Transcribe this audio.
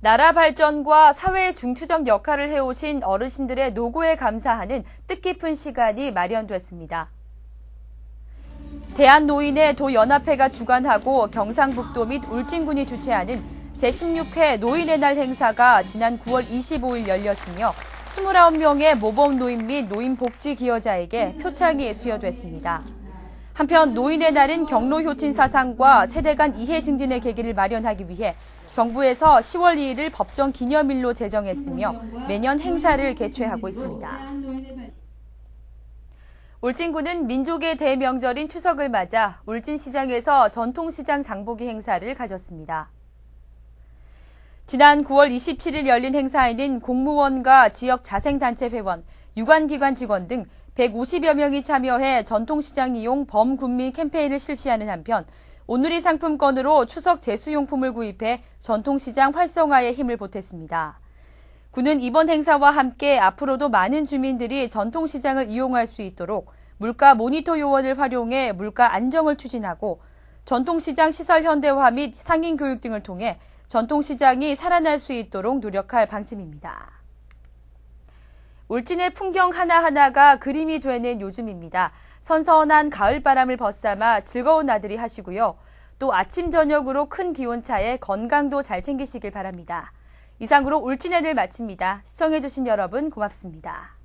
나라 발전과 사회의 중추적 역할을 해오신 어르신들의 노고에 감사하는 뜻깊은 시간이 마련됐습니다. 대한노인의 도연합회가 주관하고 경상북도 및 울진군이 주최하는 제16회 노인의 날 행사가 지난 9월 25일 열렸으며 29명의 모범 노인 및 노인 복지 기여자에게 표창이 수여됐습니다. 한편 노인의 날은 경로 효친 사상과 세대 간 이해 증진의 계기를 마련하기 위해 정부에서 10월 2일을 법정 기념일로 제정했으며 매년 행사를 개최하고 있습니다. 울진군은 민족의 대명절인 추석을 맞아 울진시장에서 전통시장 장보기 행사를 가졌습니다. 지난 9월 27일 열린 행사에는 공무원과 지역 자생단체 회원, 유관기관 직원 등 150여 명이 참여해 전통시장 이용 범군민 캠페인을 실시하는 한편 오늘이 상품권으로 추석 제수용품을 구입해 전통시장 활성화에 힘을 보탰습니다. 군은 이번 행사와 함께 앞으로도 많은 주민들이 전통시장을 이용할 수 있도록 물가 모니터 요원을 활용해 물가 안정을 추진하고 전통시장 시설 현대화 및 상인 교육 등을 통해 전통시장이 살아날 수 있도록 노력할 방침입니다. 울진의 풍경 하나하나가 그림이 되는 요즘입니다. 선선한 가을바람을 벗삼아 즐거운 나들이 하시고요. 또 아침, 저녁으로 큰 기온차에 건강도 잘 챙기시길 바랍니다. 이상으로 울진의 를 마칩니다. 시청해주신 여러분 고맙습니다.